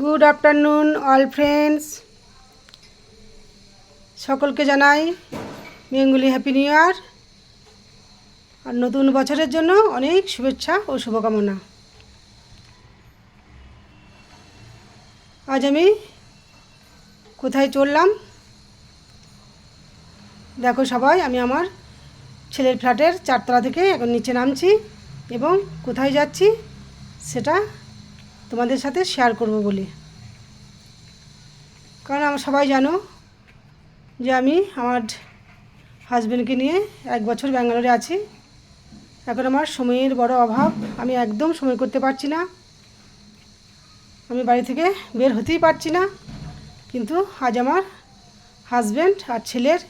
Good afternoon all friends সকলকে জানাই Bengali happy new year আর নতুন বছরের জন্য অনেক শুভেচ্ছা ও শুভকামনা। আজ আমি কোথায় চললাম? দেখো সবাই, আমি আমার ছেলের ফ্ল্যাটের চারতলা থেকে এখন নিচে নামছি এবং কোথায় যাচ্ছি সেটা তোমাদের সাথে শেয়ার করব বলে। কারণ আমরা সবাই জানো যে আমি আমার হাজব্যান্ডকে নিয়ে এক বছর ব্যাঙ্গালোরে আছি। এখন আমার সময়ের বড় অভাব, আমি একদম সময় করতে পারছি না। আমি বাড়ি থেকে বের হতেই পারছি না। কিন্তু আজ আমার হাজব্যান্ড আর ছেলের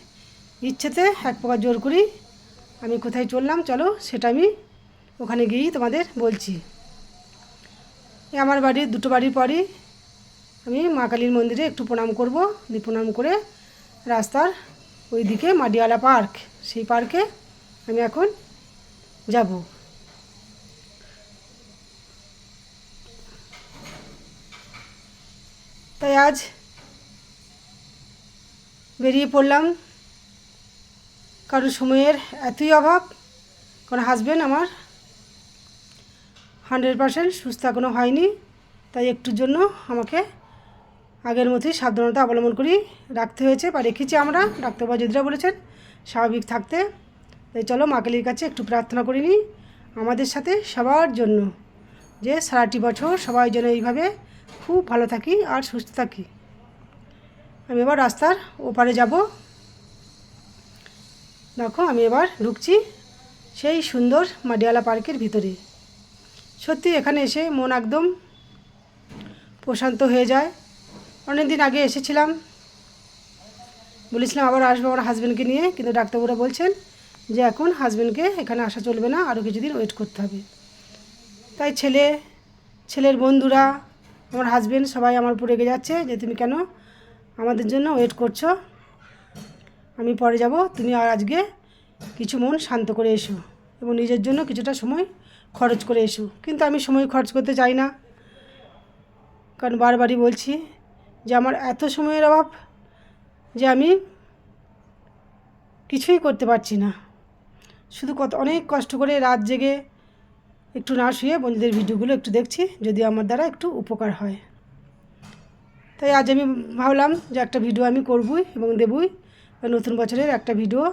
ইচ্ছেতে এক প্রকার জোর করি আমি কোথায় চললাম, চলো সেটা আমি ওখানে গিয়েই তোমাদের বলছি। আমার বাড়ির দুটো বাড়ির পরই আমি মা কালীর মন্দিরে একটু প্রণাম করব। দিয়ে প্রণাম করে রাস্তার ওই দিকে মাডিয়ালা পার্ক, সেই পার্কে আমি এখন যাব। তাই আজ বেরিয়ে পড়লাম। কারণ সময়ের এতই অভাব কারণ হাজব্যান্ড আমার হান্ড্রেড পারসেন্ট সুস্থ এখনও হয়নি। তাই একটুর জন্য আমাকে আগের মতোই সাবধানতা অবলম্বন করি। রাখতে হয়েছে বা রেখেছি আমরা, ডাক্তারবাবু যদিরা বলেছেন, স্বাভাবিক থাকতে। তাই চলো মা কালীর কাছে একটু প্রার্থনা করে নিই আমাদের সাথে সবার জন্য, যে সারাটি বছর সবাই যেন এইভাবে খুব ভালো থাকি আর সুস্থ থাকি। আমি এবার রাস্তার ওপারে যাব। দেখো আমি এবার ঢুকছি সেই সুন্দর মাডিয়ালা পার্কের ভিতরে। সত্যি এখানে এসে মন একদম প্রশান্ত হয়ে যায়। অনেক দিন আগে এসেছিলাম। বলেছিলাম আবার আসব আমার হাজব্যান্ডকে নিয়ে, কিন্তু ডাক্তারবাবুরা বলছেন যে এখন হাজব্যান্ডকে এখানে আসা চলবে না আরও কিছুদিন ওয়েট করতে হবে। তাই ছেলে, ছেলের বন্ধুরা, আমার হাজব্যান্ড সবাই আমার উপর রেগে যাচ্ছে যে তুমি কেন আমাদের জন্য ওয়েট করছ? আমি পরে যাব, তুমি আর আজকে কিছু মন শান্ত করে এসো এবং নিজের জন্য কিছুটা সময় খরচ করে এসো। কিন্তু আমি সময় খরচ করতে চাই না। কারণ বারবারই বলছি যে আমার এত সময়ের অভাব যে আমি কিছুই করতে পারছি না। শুধু কত, অনেক কষ্ট করে রাত জেগে একটু না শুয়ে বন্ধুদের ভিডিওগুলো একটু দেখছি যদি আমার দ্বারা একটু উপকার হয়। তাই আজ আমি ভাবলাম যে একটা ভিডিও আমি করবই এবং দেবই নতুন বছরের একটা ভিডিও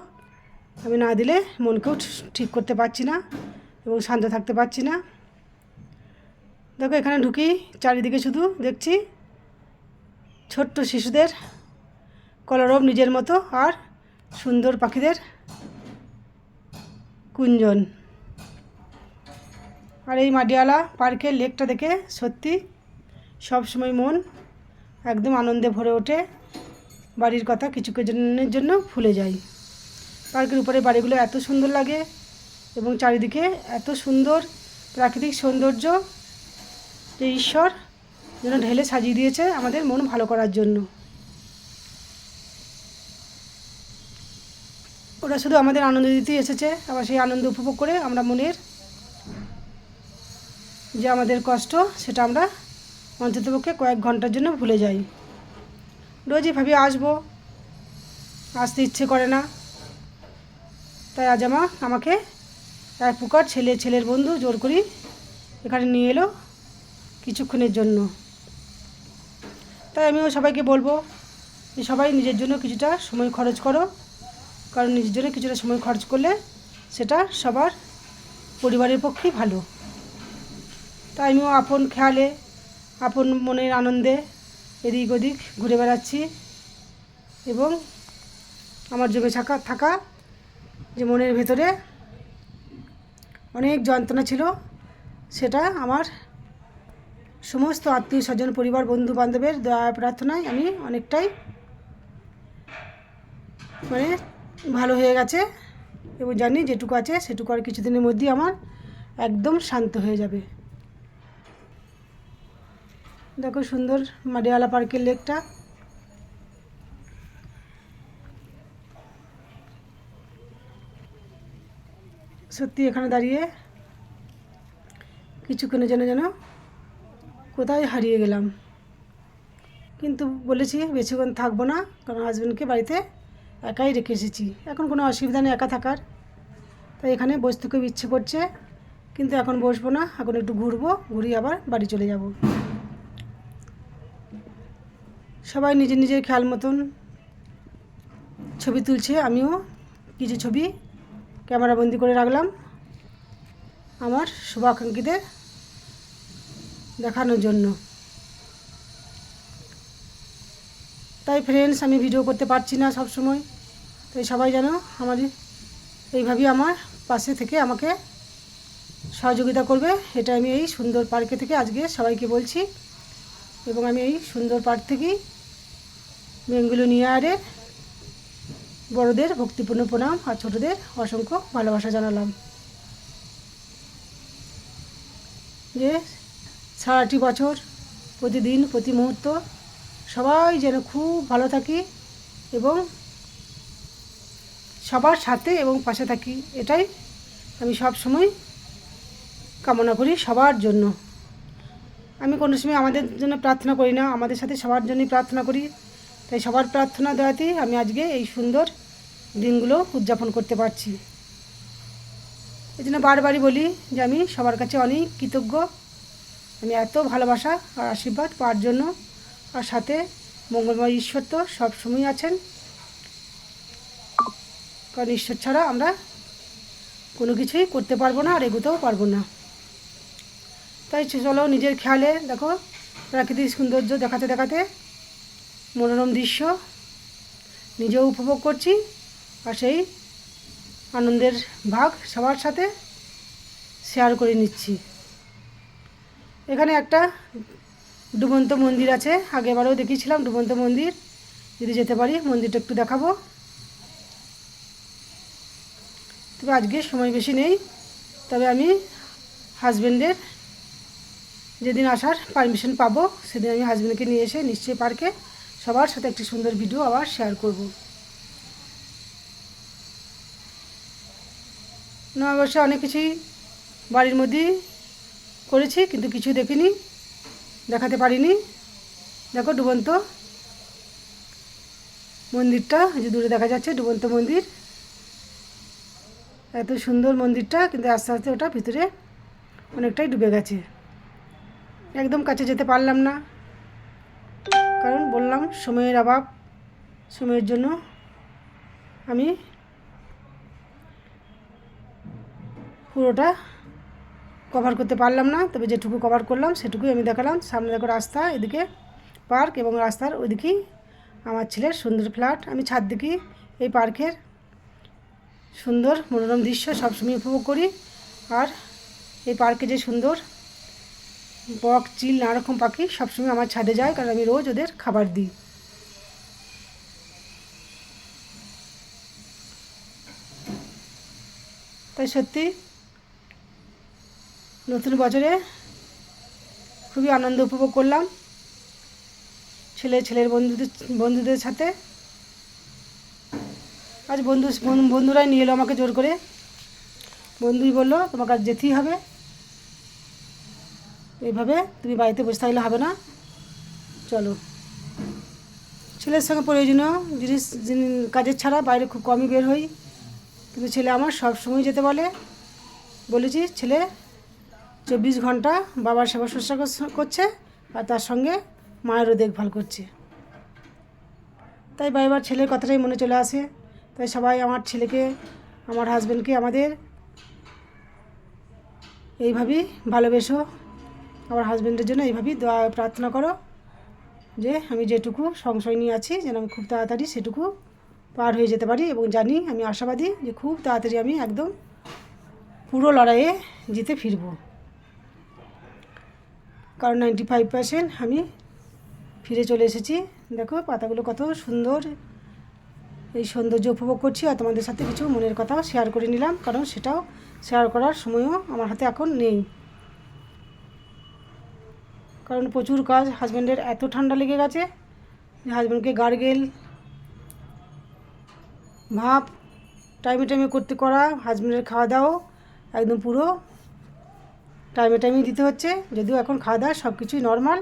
আমি না দিলে মনকেও ঠিক করতে পারছি না। এবং শান্ত থাকতে পারছি না। দেখো এখানে ঢুকি, চারিদিকে শুধু দেখছি ছোট্ট শিশুদের কলরব নিজের মতো আর সুন্দর পাখিদের কুঞ্জন। আর এই মাডিয়ালা পার্কের লেকটা দেখে সত্যি সব সময় মন একদম আনন্দে ভরে ওঠে। বাড়ির কথা কিছু কিছুজনের জন্য ভুলে যাই পার্কের উপরে বাড়িগুলো এত সুন্দর লাগে। এবং চারিদিকে এত সুন্দর প্রাকৃতিক সৌন্দর্য, যে ঈশ্বর যেন ঢেলে সাজিয়ে দিয়েছে আমাদের মন ভালো করার জন্য। ওরা শুধু আমাদের আনন্দ দিতেই এসেছে, আবার সেই আনন্দ উপভোগ করে আমরা মনের যে আমাদের কষ্ট, সেটা আমরা অন্ততপক্ষে কয়েক ঘণ্টার জন্য ভুলে যাই। রোজই ভাবি আসব, আসতে ইচ্ছে করে না। তাই আজ আমা, আমাকে এক প্রকার ছেলে, ছেলের বন্ধু জোর করি এখানে নিয়ে এলো কিছুক্ষণের জন্য। তাই আমিও সবাইকে বলব যে সবাই নিজের জন্য কিছুটা সময় খরচ করো। কারণ নিজের জন্য কিছুটা সময় খরচ করলে সেটা সবার পরিবারের পক্ষেই ভালো। তাই আমিও আপন খেয়ালে, আপন মনের আনন্দে এদিক ওদিক ঘুরে বেড়াচ্ছি এবং আমার জমে থাকা থাকা যে মনের ভেতরে অনেক যন্ত্রণা ছিল। সেটা আমার সমস্ত আত্মীয় স্বজন, পরিবার বন্ধু বান্ধবের দয়া প্রার্থনায় আমি অনেকটাই মানে ভালো হয়ে গেছে এবং জানি যেটুকু আছে সেটুকু আর কিছুদিনের মধ্যেই আমার একদম শান্ত হয়ে যাবে। দেখো সুন্দর মাডিয়ালা পার্কের লেকটা। সত্যি এখানে দাঁড়িয়ে কিছুক্ষণের জন্য যেন কোথায় হারিয়ে গেলাম। কিন্তু বলেছি বেশিক্ষণ থাকব না, কারণ হাজব্যান্ডকে বাড়িতে একাই রেখে এসেছি। এখন কোনো অসুবিধা নেই, একা থাকার। তাই এখানে বসতে খুব ইচ্ছে করছে, কিন্তু এখন বসবো না, এখন একটু ঘুরবো, ঘুরিয়ে আবার বাড়ি চলে যাব। সবাই নিজের নিজের খেয়াল মতন ছবি তুলছে, আমিও কিছু ছবি ক্যামেরাবন্দি করে রাখলাম। আমার শুভাকাঙ্ক্ষীদের দেখানোর জন্য। তাই ফ্রেন্ডস আমি ভিডিও করতে পারছি না সব সময় তাই সবাই যেন আমার এইভাবেই আমার পাশে থেকে আমাকে সহযোগিতা করবে। এটা আমি এই সুন্দর পার্কে থেকে আজকে সবাইকে বলছি। এবং আমি এই সুন্দর পার্ক থেকেই বেঙ্গুলো নিয়ারে বড়দের ভক্তিপূর্ণ প্রণাম আর ছোটদের অসংখ্য ভালোবাসা জানালাম। যে সারাটি বছর প্রতিদিন, প্রতি মুহূর্ত সবাই যেন খুব ভালো থাকি এবং সবার সাথে এবং পাশে থাকি, এটাই আমি সব সময় কামনা করি সবার জন্য। আমি কোনো সময় আমাদের জন্য প্রার্থনা করি না, আমাদের সাথে সবার জন্যই প্রার্থনা করি। তাই সবার প্রার্থনা দেওয়াতেই আমি আজকে এই সুন্দর দিনগুলো উদযাপন করতে পারছি। এই জন্য বারবারই বলি যে আমি সবার কাছে অনেক কৃতজ্ঞ। আমি এত ভালোবাসা আর আশীর্বাদ পাওয়ার জন্য আর সাথে মঙ্গলময় ঈশ্বর তো সবসময় আছেন। কারণ ঈশ্বর ছাড়া আমরা কোনো কিছুই করতে পারব না আর এগোতেও পারব না। তাই চলো নিজের খেয়ালে দেখো, প্রাকৃতিক সৌন্দর্য দেখাতে দেখাতে মনোরম দৃশ্য নিজেও উপভোগ করছি আর সেই আনন্দের ভাগ সবার সাথে শেয়ার করে নিচ্ছি। এখানে একটা ডুবন্ত মন্দির আছে আগেবারেও দেখিয়েছিলাম ডুবন্ত মন্দির। যদি যেতে পারি, মন্দিরটা একটু দেখাবো। তবে আজকে সময় বেশি নেই, তবে আমি হাজব্যান্ডের যেদিন আসার পারমিশন পাবো, সেদিন আমি হাজব্যান্ডকে নিয়ে এসে নিশ্চয়ই পার্কে সবার সাথে একটি সুন্দর ভিডিও আবার শেয়ার করব। না, অবশ্য অনেক কিছুই বাড়ির মধ্যেই করেছি, কিন্তু কিছু দেখিনি, দেখাতে পারিনি। দেখো, ডুবন্ত মন্দিরটা যে দূরে দেখা যাচ্ছে ডুবন্ত মন্দির। এত সুন্দর মন্দিরটা, কিন্তু আস্তে আস্তে ওটা ভিতরে অনেকটাই ডুবে গেছে। একদম কাছে যেতে পারলাম না। কারণ বললাম, সময়ের অভাব, সময়ের জন্য আমি পুরোটা কভার করতে পারলাম না। তবে যেটুকু কভার করলাম, সেটুকুই আমি দেখালাম। সামনে দেখো রাস্তা, এদিকে পার্ক এবং রাস্তার ওইদিকেই আমার ছেলের সুন্দর ফ্ল্যাট আমি ছাদ দিকেই এই পার্কের সুন্দর মনোরম দৃশ্য সবসময় উপভোগ করি। আর এই পার্কে যে সুন্দর বক, চিল নানা রকম পাখি সবসময় আমার ছাদে যায় কারণ আমি রোজ ওদের খাবার দিই। তাই সত্যি নতুন বছরে খুবই আনন্দ উপভোগ করলাম। ছেলে, ছেলের বন্ধুদের বন্ধুদের সাথে। আজ বন্ধু, বন্ধুরাই নিয়ে এলো আমাকে জোর করে। বন্ধুই বলল, তোমাকে আজ যেতেই হবে। এইভাবে তুমি বাড়িতে বসে থাকলে হবে না। চলো। ছেলের সঙ্গে প্রয়োজনীয় জিনিস কাজের ছাড়া বাইরে খুব কমই বের হই। কিন্তু ছেলে আমার সব সময় যেতে বলে। বলেছি, ছেলে, চব্বিশ ঘণ্টা বাবার সেবা শুশ্রূষা করছে আর তার সঙ্গে মায়েরও দেখভাল করছে। তাই বারবার ছেলের কথাটাই মনে চলে আসে। তাই সবাই আমার ছেলেকে, আমার হাজব্যান্ডকে আমাদের এইভাবেই ভালোবেসো। আমার হাজব্যান্ডের জন্য এইভাবেই দোয়া, প্রার্থনা করো যে আমি যেটুকু সংশয় নিয়ে আছি, যেন আমি খুব তাড়াতাড়ি সেটুকু পার হয়ে যেতে পারি এবং জানি আমি আশাবাদী যে খুব তাড়াতাড়ি আমি একদম পুরো লড়াইয়ে জিতে ফিরব। কারণ নাইনটি ফাইভ পার্সেন্ট আমি ফিরে চলে এসেছি। দেখো পাতাগুলো কত সুন্দর, এই সৌন্দর্য উপভোগ করছি আর তোমাদের সাথে কিছু মনের কথাও শেয়ার করে নিলাম, কারণ সেটাও শেয়ার করার সময়ও আমার হাতে এখন নেই। কারণ প্রচুর কাজ হাজব্যান্ডের এত ঠান্ডা লেগে গেছে, যে হাজব্যান্ডকে গার্গেল ভাপ টাইমে টাইমে করতে করা হাজব্যান্ডের খাওয়া দাওয়া একদম পুরো টাইমে টাইমে দিতে হচ্ছে। যদিও এখন খাওয়া দাওয়া সব কিছুই নর্মাল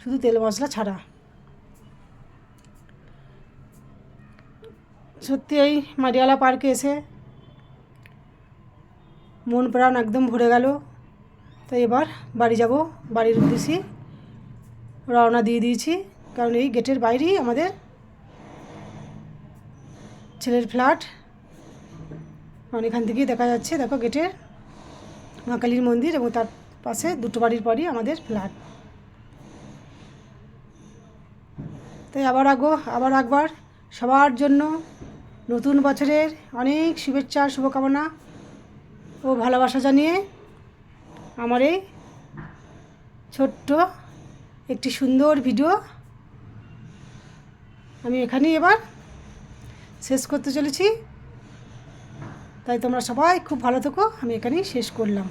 শুধু তেল মশলা ছাড়া। সত্যি এই মারিয়ালা পার্কে এসে মন প্রাণ একদম ভরে গেল। তাই এবার বাড়ি যাব, বাড়ির উদ্দেশ্যে রওনা দিয়ে দিয়েছি। কারণ এই গেটের বাইরেই আমাদের ছেলের ফ্ল্যাট। কারণ এখান থেকেই দেখা যাচ্ছে, দেখো গেটের মা কালীর মন্দির এবং তার পাশে দুটো বাড়ির পরই আমাদের ফ্ল্যাট। তাই আবার আগো, আবার একবার সবার জন্য নতুন বছরের অনেক শুভেচ্ছা, শুভকামনা ও ভালোবাসা জানিয়ে আমার এই ছোট্ট একটি সুন্দর ভিডিও আমি এখানেই এবার শেষ করতে চলেছি। তাই তোমরা সবাই খুব ভালো থেকো, আমি এখানেই শেষ করলাম।